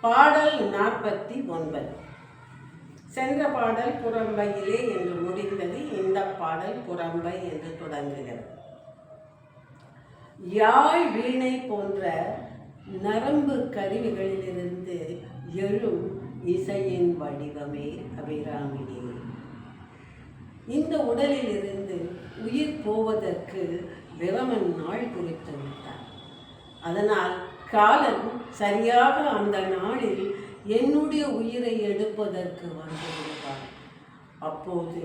பாடல் நாற்பத்தி ஒன்பது. சென்ற பாடல் புறம்பையிலே என்று முடிந்தது இந்த பாடல் புறம்பை என்று தொடங்குகிறது. யாழ் வீணை போன்ற நரம்பு கருவிகளிலிருந்து எழும் இசையின் வடிவமே அபிராமினி. இந்த உடலிலிருந்து உயிர் போவதற்கு பிரமன் நாள் குறித்து விட்டார் அதனால் காலன் சரியாக அந்த நாளில் என்னுடைய உயிரை எடுப்பதற்கு வந்து விடுவார் அப்போது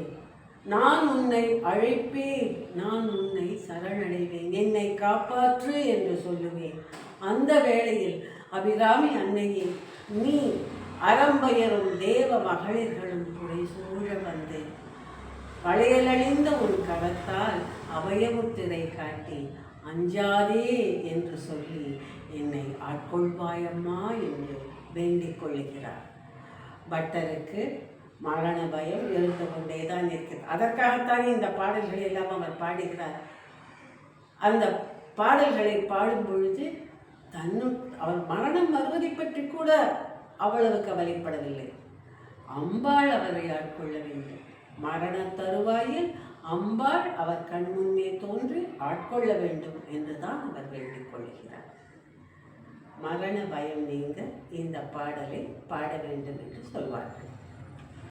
நான் உன்னை அழைப்பேன் நான் உன்னை சரணடைவேன் என்னை காப்பாற்று என்று சொல்லுவேன். அந்த வேளையில் அபிராமி அன்னையே நீ அறம்பயரும் தேவ மகளிர்களும் துறை சூழ வந்து பழையலழிந்த உன் கரத்தால் அவயமுத்திரை காட்டி அஞ்சாதே என்று சொல்லி என்னை ஆட்கொள்வாயம்மா என்று வேண்டிக் கொள்ளுகிறார். பட்டருக்கு மரண பயம் இருந்து கொண்டே தான் இருக்கிறது. அதற்காகத்தானே இந்த பாடல்களை எல்லாம் அவர் பாடுகிறார். அந்த பாடல்களை பாடும் பொழுது தன்னு அவர் மரணம் வருவதை பற்றி கூட அவ்வளவு கவலைப்படவில்லை அம்பாள் அவரை ஆட்கொள்ள வேண்டும். மரண தருவாயில் அம்பாள் அவர் கண் முன்னே தோன்றி ஆட்கொள்ள வேண்டும் என்றுதான் அவர் வேண்டிக் கொள்கிறார். மரண பயம் நீங்க இந்த பாடலை பாட வேண்டும் என்று சொல்வார்கள்.